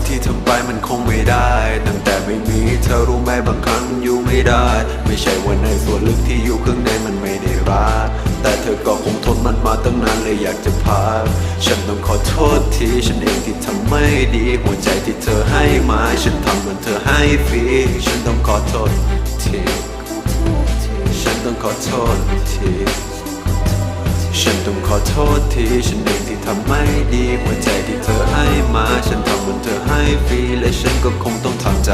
าที่ทำไปมันคงไม่ได้ ตั้งแต่ไม่มีเธอรู้ไหมบางครั้งอยู่ไม่ได้ ไม่ใช่ว่าในส่วนลึกที่อยู่ข้างในมันไม่ได้รักแต่เธอก็คงทนมันมาตั้งนานเลยอยากจะพักฉันต้องขอโทษทีฉันเองที่ทำไม่ดี หัวใจที่เธอให้มา ฉันทำเหมือนเธอให้ฟรีฉันต้องขอโทษทีฉันต้องขอโทษทีฉันต้องขอโทษทีฉันเองที่ทำไม่ดี หัวใจที่เธอให้มา เธอให้ฟรีและฉันก็คงต้องทำใจ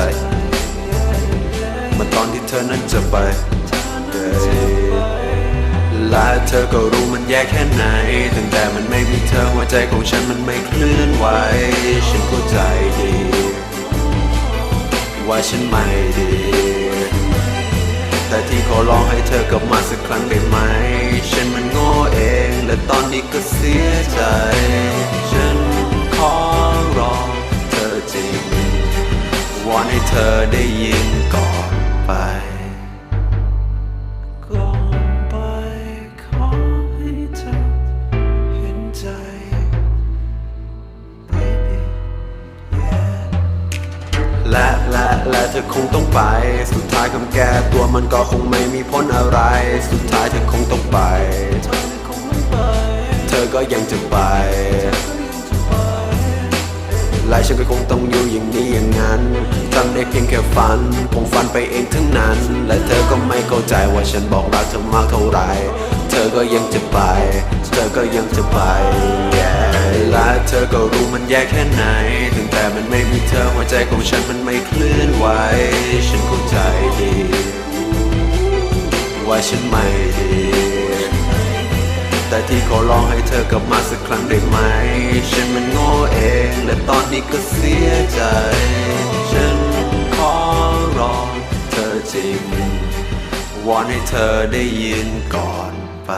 เมาตอนที่เธอนั้นจะไป และเธอก็รู้มันแย่แค่ไหน ตั้งแต่มันไม่มีเธอหัวใจของฉันมันไม่เคลื่อนไหว ฉันเข้าใจดี ว่าฉันไม่ดี แต่ที่ขอร้องให้เธอกลับมาสักครั้งได้ไหม อนให้เธอได้ยินก่อนไป ก่อนไปขอให้เธอเห็นใจ baby yeah และและและเธอคงต้องไป สุดท้ายคำแก้ตัวมันก็คงไม่มีผลอะไร สุดท้ายเธอคงต้องไป เธอก็ยังจะไป และฉันก็คงต้องอยู่อย่างนี้อย่างนั้นทำได้เพียงแค่ฝันคงฝันไปเองทั้งนั้น และเธอก็ไม่เข้าใจว่าฉันบอกรักเธอมากเท่าไหร่เธอก็ยังจะไป เธอก็ยังจะไป yeah และเธอก็รู้มันแย่แค่ไหนตั้งแต่มันไม่มีเธอหัวใจของฉันมันไม่เคลื่อนไหว ฉันเข้าใจดี ว่าฉันไม่ดีแต่ที่ขอร้องให้เธอกลับมาสักครั้งได้ไหม ฉันมันโง่ ง และตอนนี้ก็เสียใจ ฉันขอร้องเธอจริงวอนให้เธอได้ยินก่อนไป